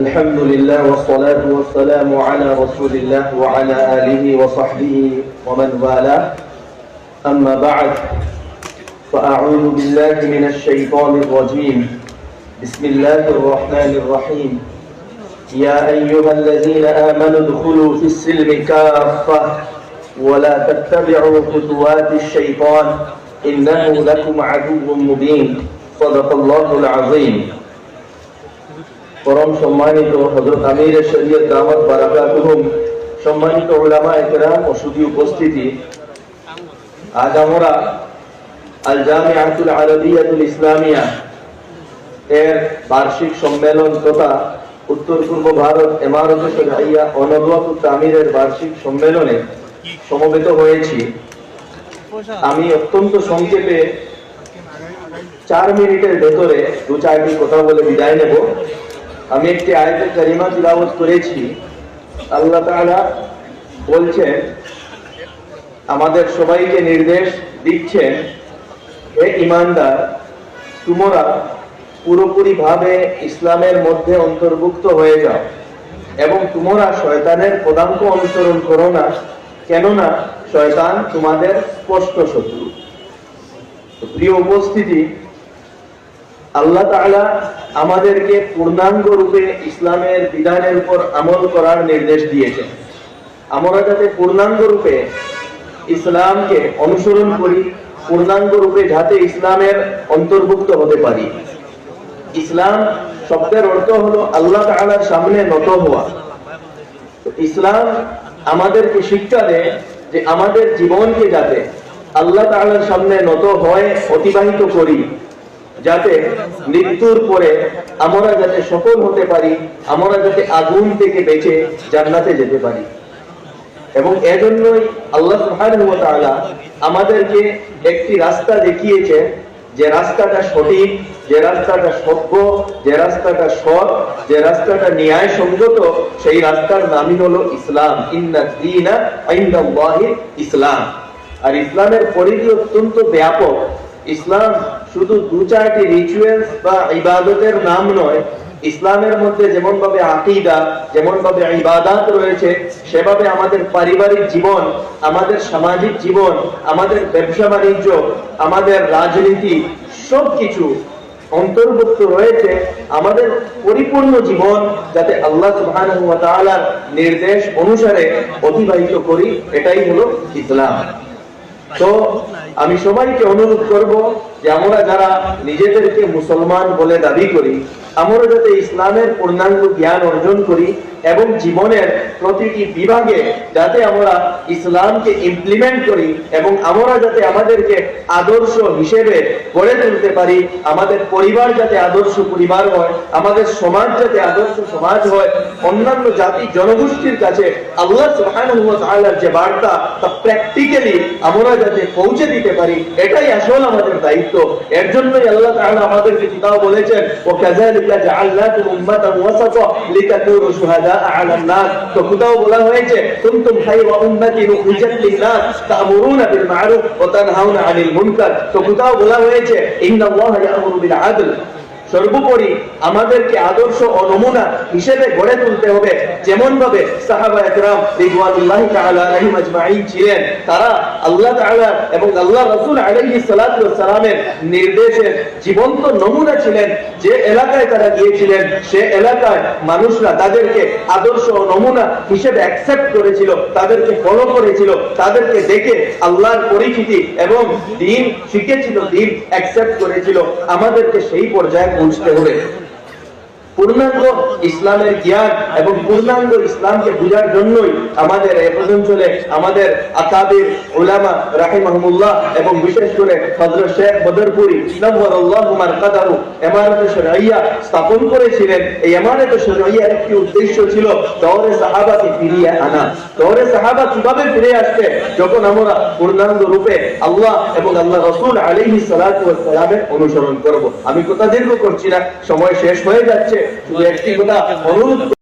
الحمد لله والصلاة والسلام على رسول الله وعلى آله وصحبه ومن والاه. أما بعد فأعوذ بالله من الشيطان الرجيم. بسم الله الرحمن الرحيم. يا أيها الذين آمنوا ادخلوا في السلم كافة ولا تتبعوا خطوات الشيطان إنه لكم عدو مبين. صدق الله العظيم. পরম সম্মানিত হযরত আমির শরীয়ত দাওয়াত বারাকাতুহুম। সম্মানিত উলামা একরাম ও সুধী উপস্থিতি। আজ আমরা আল জামিআতুল আরবিয়াতুল ইসলামিয়া এর বার্ষিক সম্মেলন তথা উত্তর পূর্ব ভারত এমারত শরীয়া অনদওয়াতুল তামিরের বার্ষিক সম্মেলনে সমবেত হয়েছি। আমি অত্যন্ত সংক্ষেপে চার মিনিটের ভেতরে দু চারটি কথা বলে বিদায় নেব। আমি একটি আয়তে কারিমা তিলাওয়াত করেছি। আল্লাহ তাআলা বলছেন, আমাদের সবাইকে নির্দেশ দিচ্ছেন, হে ইমানদার তোমরা পুরোপুরি ভাবে ইসলামের মধ্যে অন্তর্ভুক্ত হয়ে যাও এবং তোমরা শয়তানের পদাঙ্ক অনুসরণ করো না, কেননা শয়তান তোমাদের স্পষ্ট শত্রু। প্রিয় উপস্থিতি, আল্লাহ তাআলা আমাদেরকে পূর্ণাঙ্গ রূপে ইসলামের বিধানের উপর আমল করার নির্দেশ দিয়েছেন আমরা যাতে পূর্ণাঙ্গ রূপে ইসলামকে অনুসরণ করি, পূর্ণাঙ্গ রূপে যাতে ইসলামের অন্তর্ভুক্ত হতে পারি। ইসলাম শব্দের অর্থ হলো আল্লাহ তাআলার সামনে নত হওয়া। ইসলাম আমাদেরকে শিক্ষা দেয় যে আমাদের জীবনকে যাতে আল্লাহ তাআলার সামনে নত হয়ে, অতিবাহিত করি। যাতে মৃত্যুর পরে আমরা যাতে সফল হতে পারি, আমরা যাতে আগুন থেকে বেঁচে জান্নাতে যেতে পারি। এবং এজন্যই আল্লাহ তাআলা আমাদেরকে একটি রাস্তা দেখিয়েছে, যে রাস্তাটা সঠিক, যে রাস্তাটা সভ্য যে রাস্তাটা সৎ, যে রাস্তাটা ন্যায় সঙ্গত সেই রাস্তার নামই হলো ইসলাম। ইসলাম। আর ইসলামের পরিধি অত্যন্ত ব্যাপক। ইসলাম শুধু দু চারটি রিচুয়ালস বা ইবাদতের নাম নয়, ইসলামের মধ্যে যেমন ভাবে আকিদা যেমন ভাবে ইবাদাত রয়েছে, সেভাবে আমাদের পারিবারিক জীবন, আমাদের সামাজিক জীবন, আমাদের ব্যবসা বাণিজ্য, আমাদের রাজনীতি, সবকিছু অন্তর্ভুক্ত রয়েছে। আমাদের পরিপূর্ণ জীবন যাতে আল্লাহ সুবহানাহু নির্দেশ অনুসারে অতিবাহিত করি, এটাই হলো ইসলাম। তো আমি সবাইকে অনুরোধ করব যে আমরা যারা নিজেদেরকে মুসলমান বলে দাবি করি, আমরা যাতে ইসলামের পূর্ণাঙ্গ জ্ঞান অর্জন করি এবং জীবনের প্রতিটি বিভাগে যাতে আমরা ইসলামকে ইমপ্লিমেন্ট করি এবং আমরা যাতে আমাদেরকে আদর্শ হিসেবে গড়ে তুলতে পারি, আমাদের পরিবার যাতে আদর্শ পরিবার হয়, আমাদের সমাজ যাতে আদর্শ সমাজ হয়, অন্যান্য জাতি জনগোষ্ঠীর কাছে আল্লাহ সুবহানাহু যে বার্তা তা প্র্যাকটিক্যালি আমরা যাতে পৌঁছে দিতে পারি, এটাই আসল আমাদের দায়িত্ব। এর জন্যই আল্লাহ তাআলা আমাদেরকে কিতাব বলেছেন ও কাযালিকা জাআলনাকুম উম্মাতান ওয়াসাতা লিতাকুনু শুহাদা আলান নাস। তো কোথাও বলা হয়েছে, কুনতুম খায়রা উম্মাতিন উখরিজাত লিন-নাস তা'মুরুনা বিল মা'রুফ ওয়া তানহাউনা আনিল মুনকার। তো কোথাও বলা হয়েছে, ইন্নাল্লাহা ইয়া'মুরু বিল আদল সর্বোপরি আমাদেরকে আদর্শ ও নমুনা হিসেবে গড়ে তুলতে হবে। যেমন ভাবে সাহাবা একরাম রিদওয়ানুল্লাহি তাআলা আলাইহিম আজমাইন ছিলেন, তারা আল্লাহ তাআলা এবং আল্লাহ রাসূল আলাইহিস সালাতু সালামের নির্দেশের জীবন্ত নমুনা ছিলেন। যে এলাকায় তারা গিয়েছিলেন, সে এলাকার মানুষরা তাদেরকে আদর্শ ও নমুনা হিসেবে অ্যাকসেপ্ট করেছিল, তাদেরকে ফলো করেছিল, তাদেরকে দেখে আল্লাহর পরিচিতি এবং দিন শিখেছিল, দিন অ্যাকসেপ্ট করেছিল। আমাদেরকে সেই পর্যায়ে পৌঁছতে হবে পূর্ণাঙ্গ ইসলামের জ্ঞান এবং পূর্ণাঙ্গ ইসলামকে বোঝার জন্যই আমাদের এ অঞ্চলে আমাদের আকাবির উলামা রাহিমাহুল্লাহ এবং বিশেষ করে হযরত শেখ বদরপুরি ইমারত শরঈয়া স্থাপন করেছিলেন। এই ইমারত শরঈয়ার একটি উদ্দেশ্য ছিল দৌরে সাহাবাকে ফিরিয়ে আনা। দৌরে সাহাবা কীভাবে ফিরে আসবে? যখন আমরা পূর্ণাঙ্গ রূপে আল্লাহ এবং আল্লাহ রাসূল ওয়াস সালামের অনুসরণ করব। আমি কথা দীর্ঘ করছি না, সময় শেষ হয়ে যাচ্ছে। কথা অনুরোধ